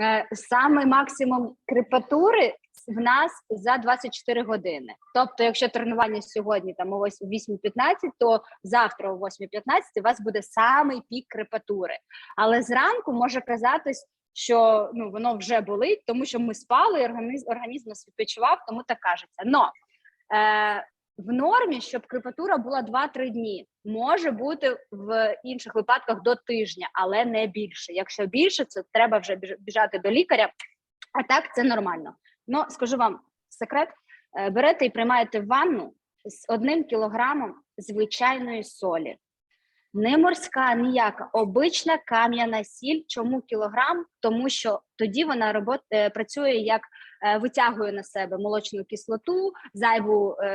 Е, Саме максимум крепатури в нас за 24 години. Тобто, якщо тренування сьогодні там о 8.15, то завтра о 8.15 у вас буде самий пік крепатури. Але зранку може казатись, що ну воно вже болить, тому що ми спали, і організм, організм нас відпочивав, тому так кажеться. Но е, в нормі, щоб крепатура була 2-3 дні. Може бути в інших випадках до тижня, але не більше. Якщо більше, це треба вже біжати до лікаря. А так це нормально. Ну скажу вам секрет: е, берете і приймаєте ванну з одним кілограмом звичайної солі. Не морська, ніяка, обична кам'яна сіль. Чому кілограм? Тому що тоді вона робот, е, працює як е, витягує на себе молочну кислоту, зайву е,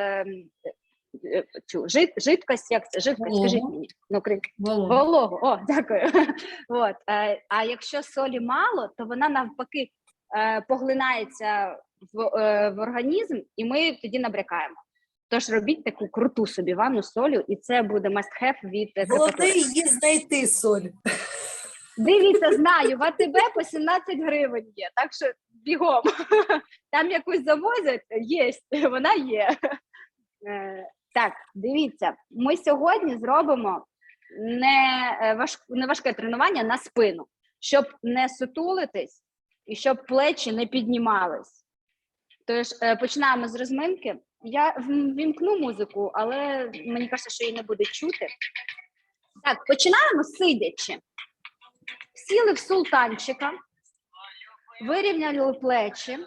е, цю жид, жидкость, як це жидкость, скажіть мені. Ну, кри- Володя. Вологу, о, дякую. От, е, а якщо солі мало, то вона навпаки поглинається в, в організм, і ми тоді набрякаємо. Тож робіть таку круту собі ванну з солю, і це буде must have від Головне її знайти соль. Дивіться, знаю, в АТБ по 17 гривень є, так що бігом. Там якусь завозять, є, вона є. Е, Так, дивіться, ми сьогодні зробимо не, е, важ, не важке тренування на спину, щоб не сутулитись і щоб плечі не піднімались. Тож е, починаємо з розминки. Я вімкну музику, але мені каже, що її не буде чути. Так, починаємо сидячи. Сіли в султанчика, вирівняли плечі,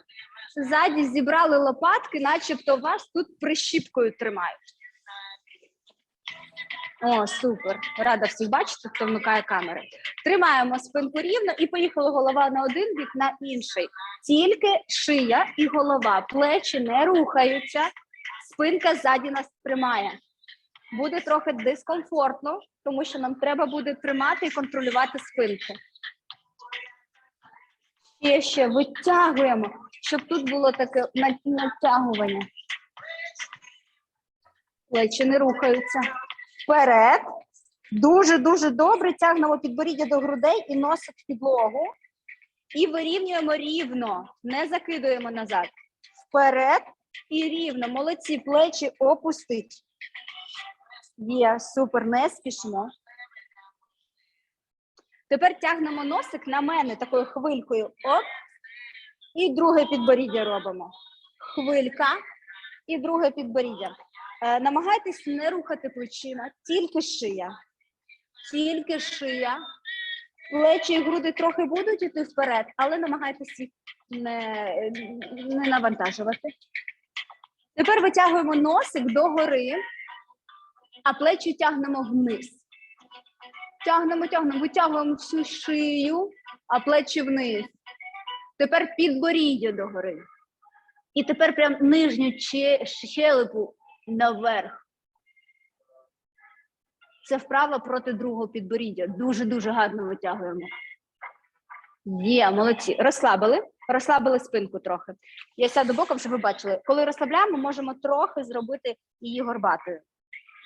ззаді зібрали лопатки, начебто вас тут прищіпкою тримають. О, супер. Рада всіх бачити, хто вмикає камери. Тримаємо спинку рівно і поїхала голова на один бік, на інший. Тільки шия і голова. Плечі не рухаються, спинка ззаді нас тримає. Буде трохи дискомфортно, тому що нам треба буде тримати і контролювати спинку. Ще ще витягуємо, щоб тут було таке натягування. Плечі не рухаються. Вперед. Дуже дуже добре тягнемо підборіддя до грудей і носик в підлогу. І вирівнюємо рівно, не закидуємо назад. Вперед і рівно. Молодці, плечі опустить. Є, супер, не спішимо. Тепер тягнемо носик на мене такою хвилькою. Оп. І друге підборіддя робимо. Хвилька і друге підборіддя. Е, намагайтесь не рухати плечима, тільки шия. Тільки шия. Плечі і груди трохи будуть іти вперед, але намагайтесь їх не, не навантажувати. Тепер витягуємо носик догори, а плечі тягнемо вниз. Тягнемо, тягнемо, витягуємо всю шию, а плечі вниз. Тепер підборіддя догори. І тепер прям нижню щелепу наверх. Це вправа проти другого підборіддя. Дуже-дуже гарно витягуємо. Є, молодці. Розслабили. Розслабили спинку трохи. Я сяду боком, щоб ви бачили. Коли розслабляємо, можемо трохи зробити її горбатою.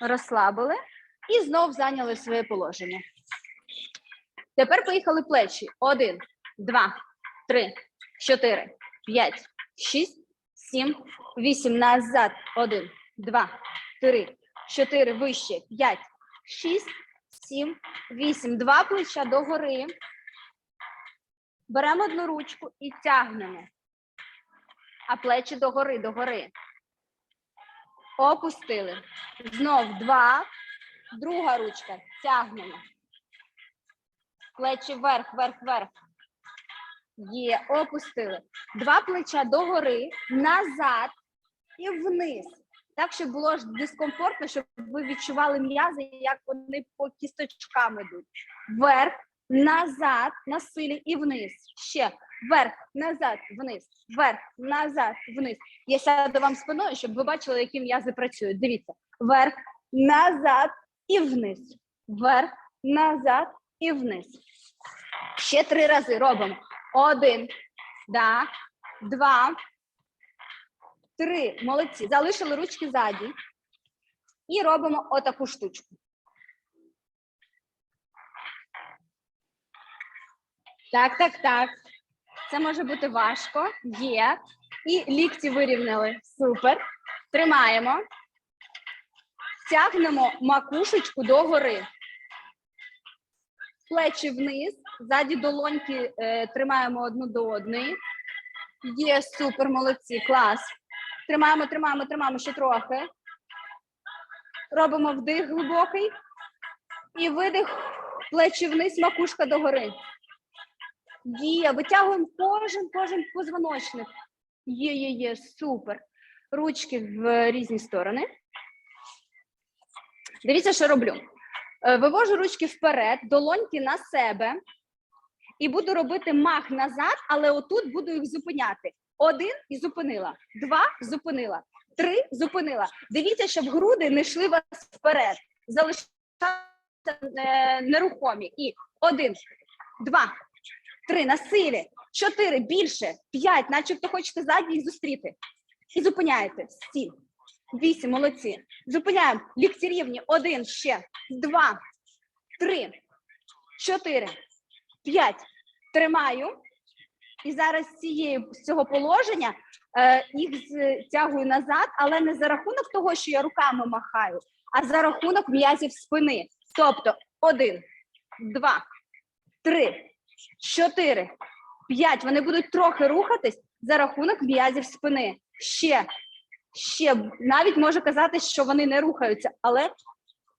Розслабили і знов зайняли своє положення. Тепер поїхали плечі. Один, два, три, чотири, п'ять, шість, сім, вісім. Назад. Один, два, три, чотири, вище, п'ять, шість, сім, вісім. Два плеча догори. Беремо одну ручку і тягнемо. А плечі догори, догори. Опустили. Знов два. Друга ручка. Тягнемо. Плечі вверх, вверх, вверх. Є, опустили. Два плеча догори, назад і вниз. Так, щоб було ж дискомфортно, щоб ви відчували м'язи, як вони по кісточкам йдуть. Вверх, назад, на силі і вниз. Ще вверх, назад, вниз, вверх, назад, вниз. Я сяду вам спиною, щоб ви бачили, які м'язи працюють. Дивіться, вверх, назад і вниз. Вверх, назад і вниз. Ще три рази робимо. Один, да, два, три. Молодці. Залишили ручки ззаді. І робимо отаку штучку. Так, так, так. Це може бути важко. Є. І лікті вирівняли. Супер. Тримаємо. Тягнемо макушечку догори. Плечі вниз. Ззаді долоньки е, тримаємо одну до одної. Є супер, молодці, клас. Тримаємо, тримаємо, тримаємо ще трохи. Робимо вдих глибокий. І видих, плечі вниз, макушка догори. Є, витягуємо кожен, кожен позвоночник. Є, є, є, супер. Ручки в різні сторони. Дивіться, що роблю. Е, Вивожу ручки вперед, долоньки на себе. І буду робити мах назад, але отут буду їх зупиняти. Один і зупинила. Два зупинила. Три зупинила. Дивіться, щоб груди не йшли вас вперед. Залишаються е, нерухомі. І один, два, три на силі, чотири, більше, п'ять, начебто хочете їх зустріти. І зупиняєте. Сім, вісім, молодці. Зупиняємо. Лікті рівні. Один, ще, два, три, чотири, п'ять. Тримаю. І зараз з цієї з цього положення е, їх тягую назад, але не за рахунок того, що я руками махаю, а за рахунок м'язів спини. Тобто один, два, три, чотири, п'ять. Вони будуть трохи рухатись за рахунок м'язів спини. Ще, ще навіть можу казати, що вони не рухаються, але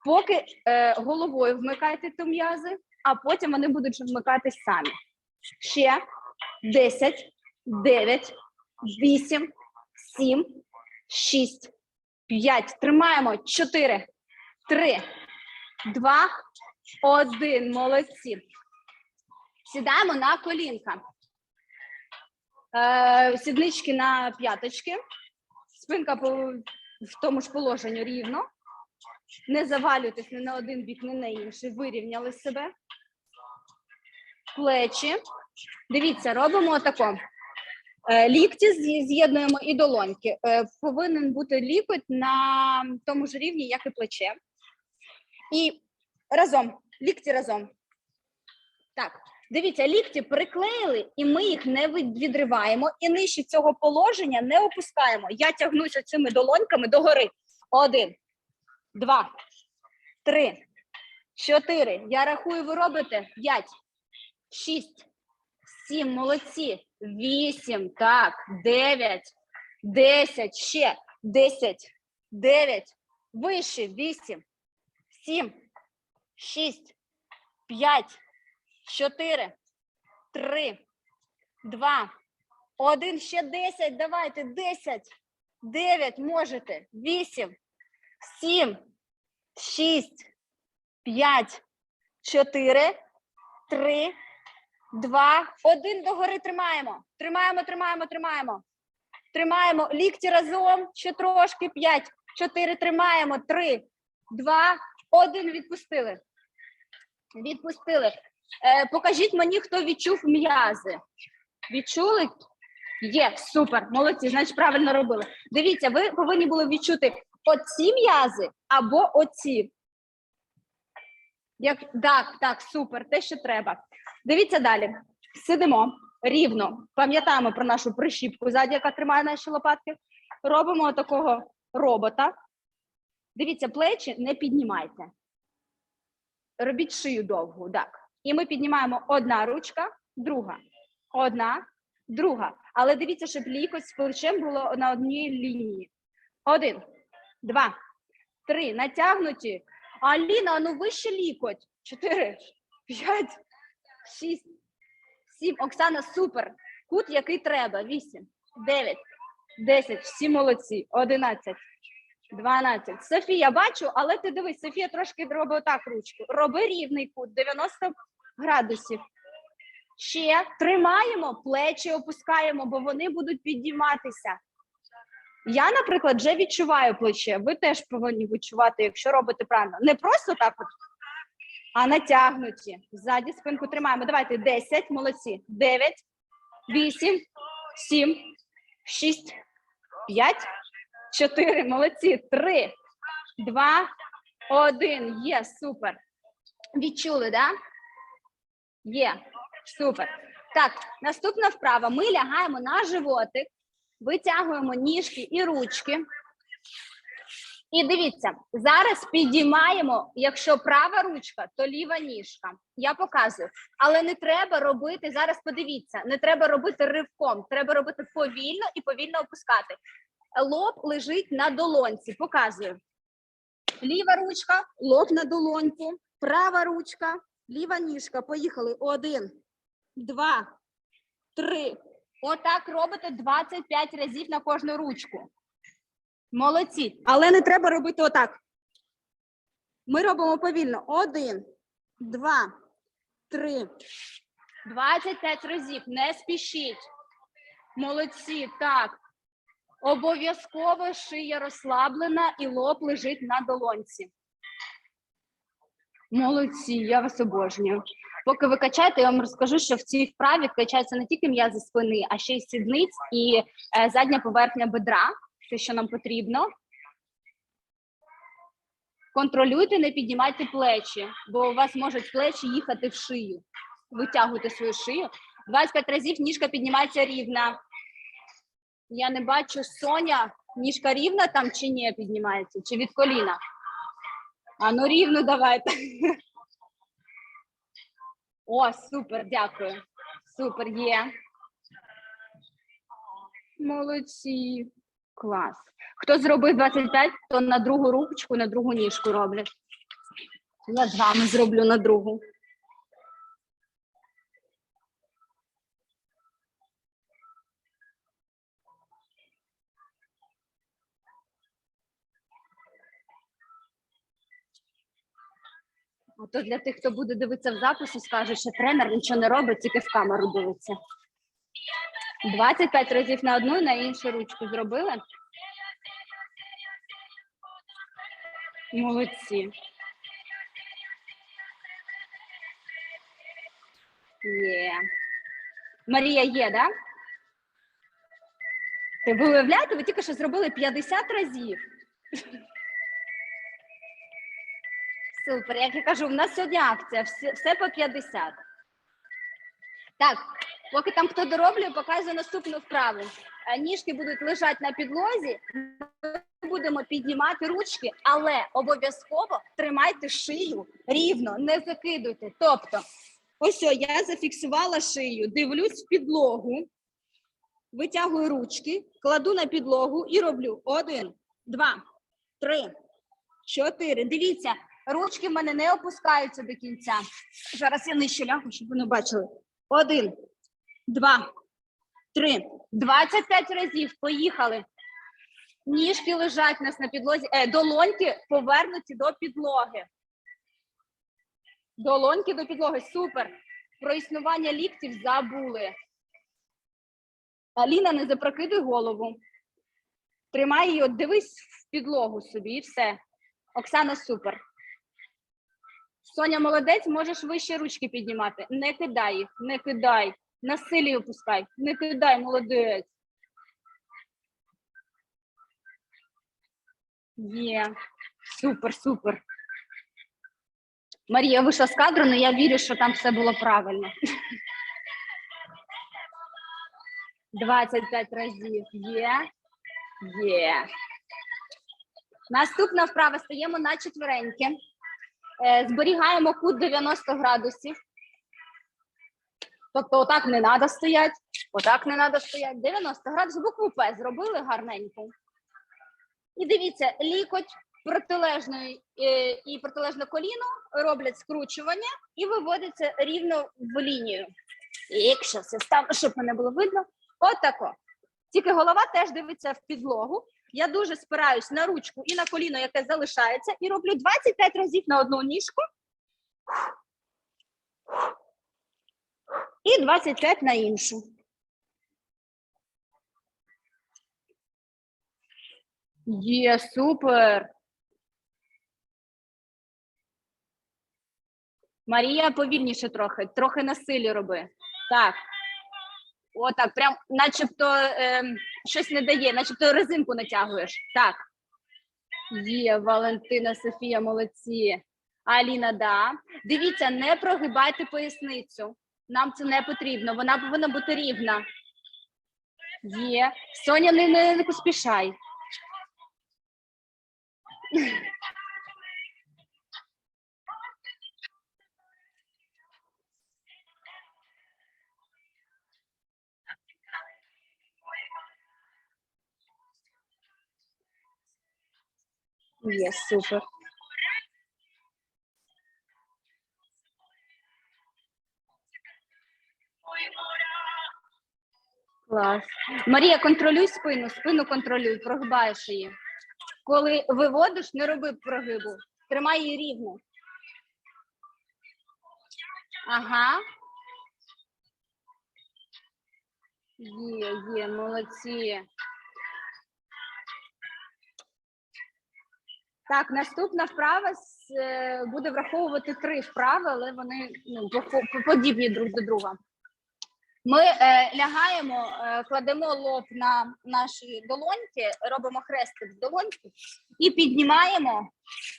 поки е, головою вмикайте ті м'язи, а потім вони будуть вмикатись самі. Ще 10, 9, 8, 7, 6, 5. Тримаємо. 4, 3, 2, 1. Молодці. Сідаємо на колінка. Е, сіднички на п'яточки. Спинка в тому ж положенні рівно. Не завалюйтесь ні на один бік, ні на інший. Вирівняли себе. Плечі. Дивіться, робимо тако. Е, Лікті з'єднуємо і долоньки. Е, Повинен бути лікоть на тому ж рівні, як і плече. І разом, лікті разом. Так, дивіться, лікті приклеїли, і ми їх не відриваємо, і нижче цього положення не опускаємо. Я тягнуся цими долоньками догори. Один, два, три, чотири. Я рахую, ви робите. П'ять, шість, сім, молодці. Вісім, так, дев'ять, десять, ще, десять, дев'ять, вище, вісім, сім, шість, п'ять, чотири, три, два, один, ще десять, давайте, десять, дев'ять, можете, вісім, сім, шість, п'ять, чотири, три, два, один догори тримаємо. Тримаємо, тримаємо, тримаємо. Тримаємо лікті разом, ще трошки, п'ять, чотири, тримаємо, три, два, один, відпустили. Відпустили. Е, покажіть мені, хто відчув м'язи. Відчули? Є, супер, молодці, значить правильно робили. Дивіться, ви повинні були відчути оці м'язи або оці. Як, так, так, супер, те, що треба. Дивіться далі. Сидимо рівно, пам'ятаємо про нашу прищіпку ззаді, яка тримає наші лопатки. Робимо такого робота. Дивіться, плечі не піднімайте. Робіть шию довгу, так. І ми піднімаємо одна ручка, друга, одна, друга. Але дивіться, щоб лікоть з плечем було на одній лінії. Один, два, три. Натягнуті. Аліна, ну вище лікоть. Чотири, п'ять, шість, сім. Оксана, супер. Кут, який треба. Вісім, дев'ять, десять. Всі молодці. Одинадцять. 12. Софія, бачу, але ти дивись, Софія трошки робить отак ручку. Роби рівний кут, 90 градусів. Ще тримаємо, плечі опускаємо, бо вони будуть підійматися. Я, наприклад, вже відчуваю плече. Ви теж повинні відчувати, якщо робите правильно. Не просто так, от, а натягнуті. Ззаді спинку тримаємо. Давайте 10, молодці. 9, 8, 7, 6, 5, 4, молодці. 3, 2, 1. Є, супер. Відчули, да? Є, супер. Так, наступна вправа. Ми лягаємо на животик, витягуємо ніжки і ручки. І дивіться, зараз підіймаємо, якщо права ручка, то ліва ніжка. Я показую. Але не треба робити, зараз подивіться, не треба робити ривком, треба робити повільно і повільно опускати. Лоб лежить на долонці. Показую. Ліва ручка, лоб на долоньку, права ручка, ліва ніжка. Поїхали. Один, два, три. Отак робите 25 разів на кожну ручку. Молодці. Але не треба робити отак. Ми робимо повільно. Один, два, три. 25 разів. Не спішіть. Молодці. Так. Обов'язково шия розслаблена і лоб лежить на долонці. Молодці, я вас обожнюю. Поки ви качаєте, я вам розкажу, що в цій вправі качаються не тільки м'язи спини, а ще й сідниць і е, задня поверхня бедра, те, що нам потрібно. Контролюйте, не піднімайте плечі, бо у вас можуть плечі їхати в шию. Витягуйте свою шию. 25 разів ніжка піднімається рівна. Я не бачу Соня, ніжка рівна там чи ні піднімається, чи від коліна. А ну рівно давайте. О, супер, дякую. Супер, є. Молодці. Клас. Хто зробив 25, то на другу рубочку, на другу ніжку роблять. Я з вами зроблю на другу. А то для тих, хто буде дивитися в записі, скаже, що тренер нічого не робить, тільки в камеру дивиться. 25 разів на одну, на іншу ручку зробили. Молодці. Є. Марія є, да? Ти ви уявляєте, ви тільки що зробили 50 разів. Супер. Як я кажу, в нас сьогодні акція, все, все по 50. Так, поки там хто дороблює, показую наступну вправу. Е, Ніжки будуть лежати на підлозі. Ми будемо піднімати ручки, але обов'язково тримайте шию рівно, не закидуйте. Тобто, ось о, я зафіксувала шию, дивлюсь в підлогу, витягую ручки, кладу на підлогу і роблю один, два, три, чотири. Дивіться, ручки в мене не опускаються до кінця. Зараз я нижче лягу, щоб ви не бачили. Один, два, три, 25 разів. Поїхали. Ніжки лежать у нас на підлозі. Е, долоньки повернуті до підлоги. Долоньки до підлоги. Супер. Про існування ліктів забули. Аліна, не запрокидуй голову. Тримай її, от дивись в підлогу собі і все. Оксана, супер. Соня молодець, можеш вище ручки піднімати. Не кидай їх, не кидай. На силі опускай. Не кидай, молодець. Є. Супер, супер. Марія вийшла з кадру, але я вірю, що там все було правильно. 25 разів. Є. Є. Наступна вправа стаємо на четвереньки. Е, Зберігаємо кут 90 градусів. Тобто, отак не треба стояти, отак не треба стояти. 90 градусів, букву П зробили гарненько. І дивіться, лікоть протилежної е, і протилежне коліно роблять скручування і виводяться рівно в лінію. Якщо все ставлю, щоб мене було видно, отако. Тільки голова теж дивиться в підлогу. Я дуже спираюсь на ручку і на коліно, яке залишається, і роблю 25 разів на одну ніжку. І 25 на іншу. Є, супер. Марія, повільніше трохи, трохи на силі роби. Так. Отак, прям начебто ем, щось не дає, начебто резинку натягуєш. Так. Є, Валентина, Софія, молодці. Аліна, да. Дивіться, не прогибайте поясницю. Нам це не потрібно. Вона повинна бути рівна. Є. Соня, не, не, не поспішай. Є, супер. Клас. Марія, контролюй спину, спину контролюй, прогибаєш її. Коли виводиш, не роби прогибу. Тримай її рівно. Ага. Є, є, молодці. Так, наступна вправа е, буде враховувати три вправи, але вони ну, подібні друг до друга. Ми е, лягаємо, е, кладемо лоб на наші долоньки, робимо хрестик з долоньки і піднімаємо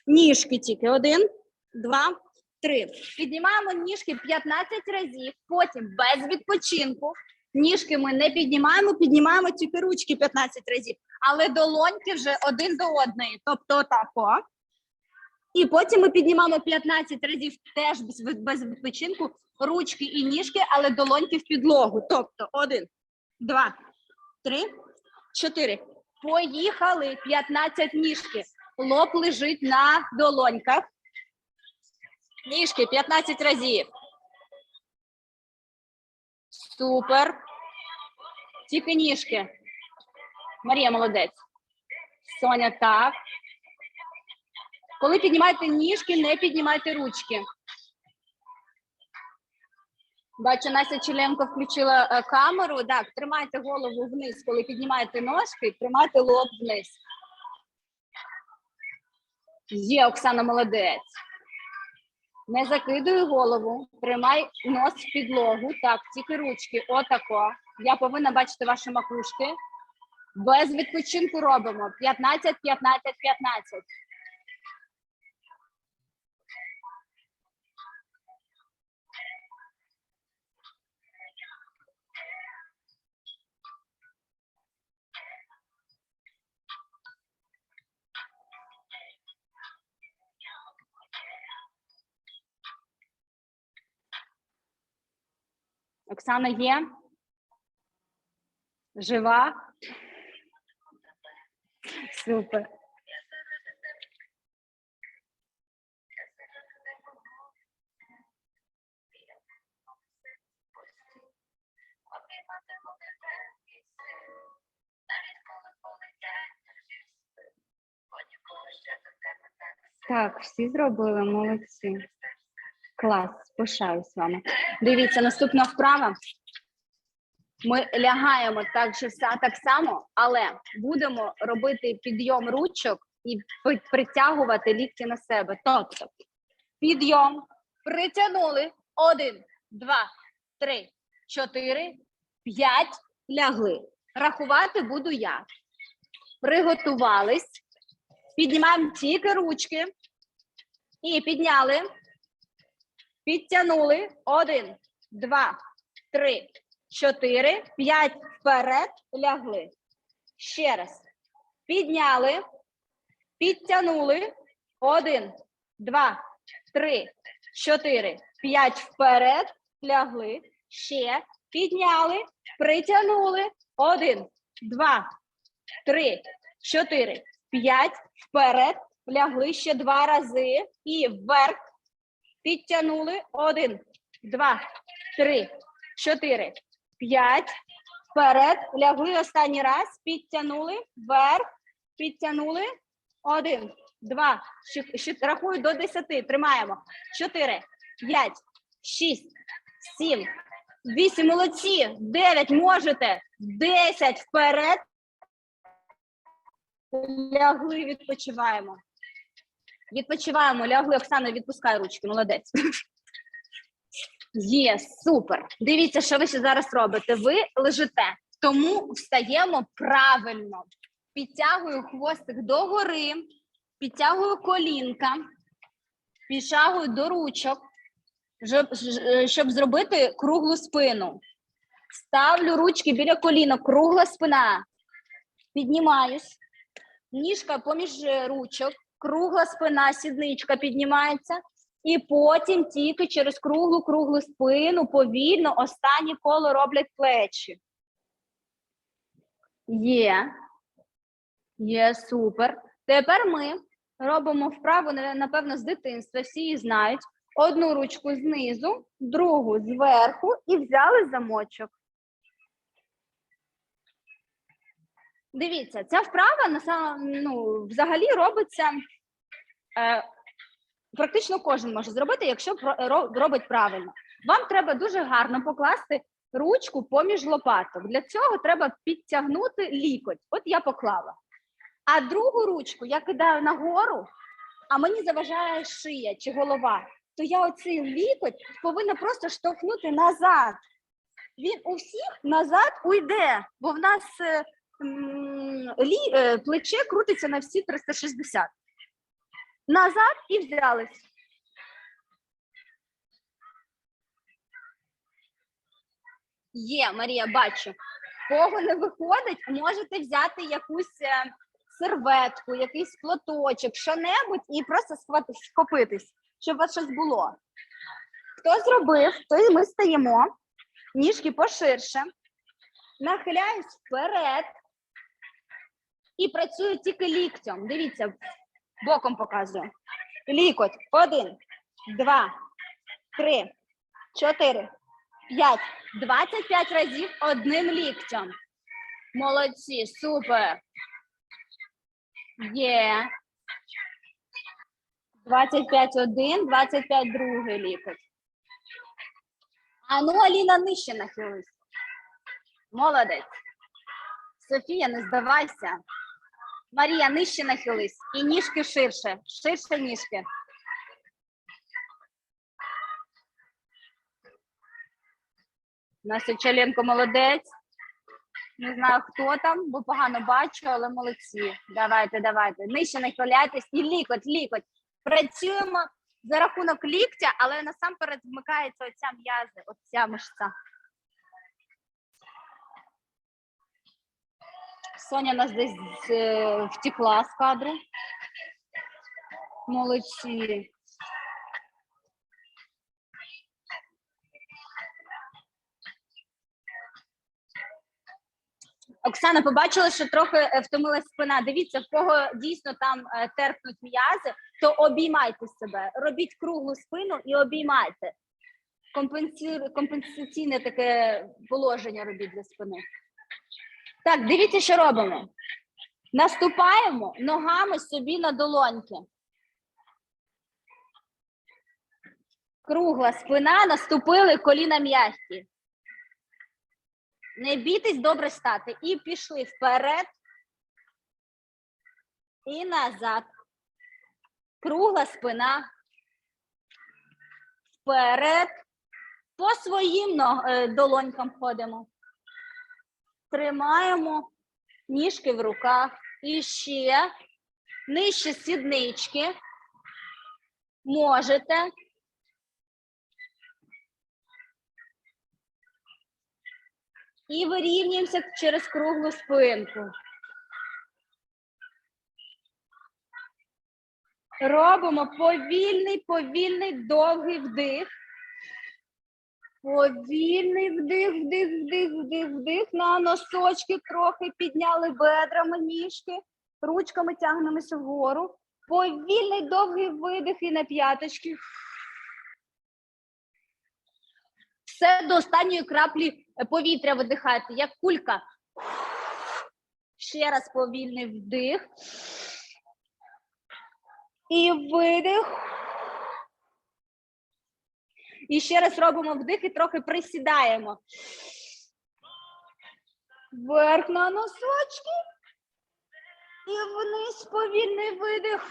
ніжки тільки. Один, два, три. Піднімаємо ніжки 15 разів, потім без відпочинку. Ніжки ми не піднімаємо, піднімаємо тільки ручки 15 разів, але долоньки вже один до одної. Тобто отако. І потім ми піднімаємо 15 разів теж без, без відпочинку ручки і ніжки, але долоньки в підлогу. Тобто один, два, три, чотири. Поїхали. 15 ніжки. Лоб лежить на долоньках. Ніжки 15 разів. Супер. Тільки ніжки. Марія молодець. Соня так. Коли піднімаєте ніжки, не піднімайте ручки. Бачу, Настя Челенко включила е, камеру. Так, тримайте голову вниз, коли піднімаєте ножки, тримайте лоб вниз. Є, Оксана, молодець. Не закидуй голову, тримай нос в підлогу. Так, тільки ручки. Отако. Я повинна бачити ваші макушки. Без відпочинку робимо. 15, 15, 15. Оксана є? Жива? Супер. Так, всі зробили, молодці. Клас, пишаюсь вами. Дивіться, наступна вправа. Ми лягаємо так, же так само, але будемо робити підйом ручок і притягувати лікті на себе. Тобто підйом, притягнули. Один, два, три, чотири, п'ять. Лягли. Рахувати буду я. Приготувались. Піднімаємо тільки ручки. І підняли. Підтягнули. Один, два, три, чотири, п'ять. Вперед. Лягли. Ще раз. Підняли. Підтягнули. Один, два, три, чотири, п'ять. Вперед. Лягли. Ще. Підняли. Притягнули. Один, два, три, чотири, п'ять. Вперед. Лягли ще два рази. І вверх. Підтягнули. Один, два, три, чотири, п'ять. Вперед. Лягли останній раз. Підтягнули. Вверх. Підтягнули. Один, два. Рахую до десяти. Тримаємо. Чотири, п'ять, шість, сім, вісім. Молодці. Дев'ять. Можете. Десять. Вперед. Лягли, відпочиваємо. Відпочиваємо, лягли. Оксана, відпускай ручки, молодець. Є, супер. Дивіться, що ви ще зараз робите. Ви лежите, тому встаємо правильно. Підтягую хвостик догори, підтягую колінка, підтягую до ручок, щоб, щоб зробити круглу спину. Ставлю ручки біля коліна, кругла спина. Піднімаюсь. Ніжка поміж е, ручок, кругла спина, сідничка піднімається. І потім тільки через круглу круглу спину повільно останнє коло роблять плечі. Є. Є, супер. Тепер ми робимо вправу, напевно, з дитинства, всі її знають. Одну ручку знизу, другу зверху і взяли замочок. Дивіться, ця вправа ну, взагалі робиться. Е, практично кожен може зробити, якщо робить правильно. Вам треба дуже гарно покласти ручку поміж лопаток. Для цього треба підтягнути лікоть. От я поклала. А другу ручку я кидаю нагору, а мені заважає шия чи голова. То я оцей лікоть повинна просто штовхнути назад. Він у всіх назад уйде, бо в нас е, е, плече крутиться на всі 360. Назад і взялись. Є, Марія, бачу. Кого не виходить, можете взяти якусь е, серветку, якийсь платочок, що-небудь і просто схопитись, щоб у вас щось було. Хто зробив, то ми стаємо, ніжки поширше, нахиляюсь вперед і працюю тільки ліктем. Дивіться, боком показую. Лікоть. Один, два, три, чотири, п'ять. 25 разів одним ліктем. Молодці, супер. Є. 25 один, 25 другий лікоть. А ну, Аліна, нижче нахились. Молодець. Софія, не здавайся. Марія, нижче нахились. І ніжки ширше. Ширше ніжки. Настя Челенко молодець. Не знаю, хто там, бо погано бачу, але молодці. Давайте, давайте. Нижче нахиляйтесь і лікоть, лікоть. Працюємо за рахунок ліктя, але насамперед вмикається оця м'язи, оця мишця. Соня нас десь е, втекла з кадру. Молодці. Оксана, побачила, що трохи е, втомилась спина. Дивіться, в кого дійсно там е, терпнуть м'язи, то обіймайте себе, робіть круглу спину і обіймайте. Компенсаційне таке положення робіть для спини. Так, дивіться, що робимо. Наступаємо ногами собі на долоньки. Кругла спина, наступили коліна м'які. Не бійтесь добре стати. І пішли вперед і назад. Кругла спина. Вперед. По своїм е, долонькам ходимо. Тримаємо ніжки в руках. І ще нижче сіднички. Можете. І вирівнюємося через круглу спинку. Робимо повільний, повільний, довгий вдих. Повільний вдих, вдих, вдих, вдих, вдих. На носочки трохи підняли бедрами ніжки, ручками тягнемося вгору. Повільний довгий видих і на п'яточки. Все до останньої краплі е, повітря видихайте, як кулька. Ще раз повільний вдих. І видих. І ще раз робимо вдих і трохи присідаємо. Вверх на носочки. І вниз повільний видих.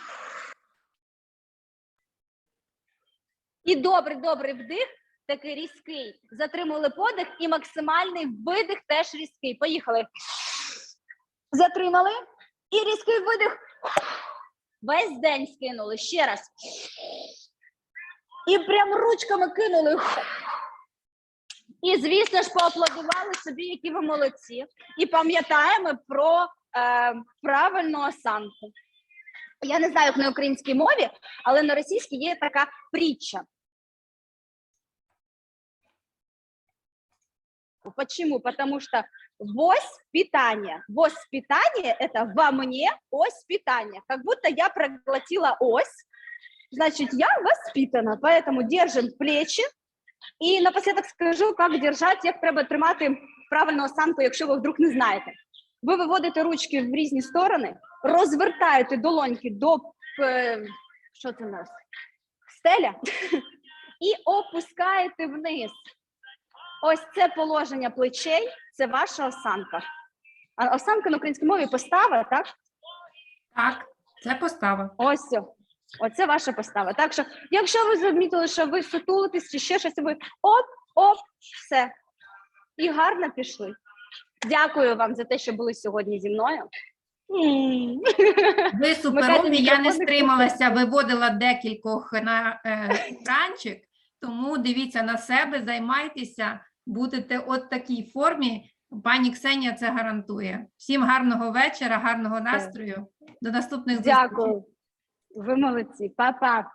І добрий, добрий вдих, такий різкий. Затримали подих і максимальний видих теж різкий. Поїхали. Затримали. І різкий видих. Весь день скинули. Ще раз. І прям ручками кинули. І, звісно ж, поаплодували собі, які ви молодці. І пам'ятаємо про е, правильну осанку. Я не знаю, як на українській мові, але на російській є така притча. Почему? Потому что воспитание. Воспитание – это во мне ось питания. Как будто я проглотила ось, значит, я воспитана. Поэтому держим плечи. І напослідок скажу, як держати, як треба тримати правильну осанку, якщо ви вдруг не знаєте. Ви виводите ручки в різні сторони, розвертаєте долоньки до е, що це у нас? Стеля, і опускаєте вниз. Ось це положення плечей, це ваша осанка. А осанка на українській мові постава, так? Так, це постава. Ось. Оце ваша постава. Так що, якщо ви замітили, що ви сутулитесь чи ще щось, ви оп, оп, все. І гарно пішли. Дякую вам за те, що були сьогодні зі мною. Ви суперові, я не стрималася, виводила декількох на е, екранчик, тому дивіться на себе, займайтеся, будете от такій формі. Пані Ксенія це гарантує. Всім гарного вечора, гарного настрою. До наступних зустрічей. Дякую. Ви молодці. Па-па.